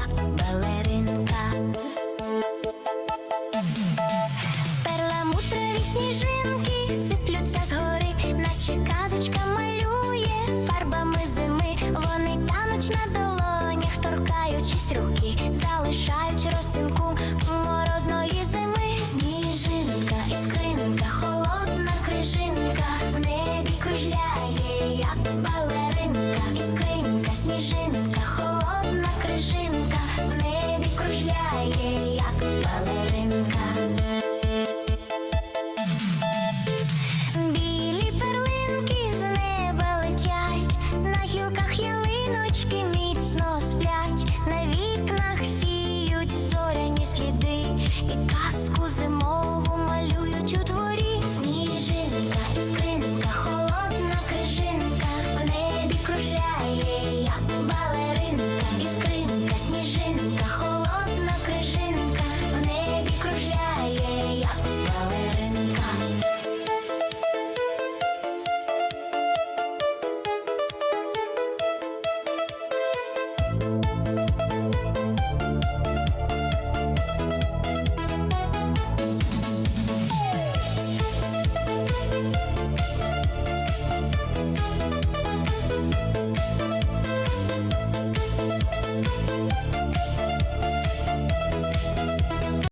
як балеринка. Перламутрові сніжинки сиплються згори, наче казочка малює фарбами зими. Вони тануть на долонях, торкаючись. Балеринка. Білі перлинки з неба летять, на гілках ялиночки міцно сплять, на вікнах сіють зоряні сліди, і казку зимову малюють у дворі. Сніжинка, іскринка, холодна крижинка, в небі кружляє, як балеринка, іскринка, you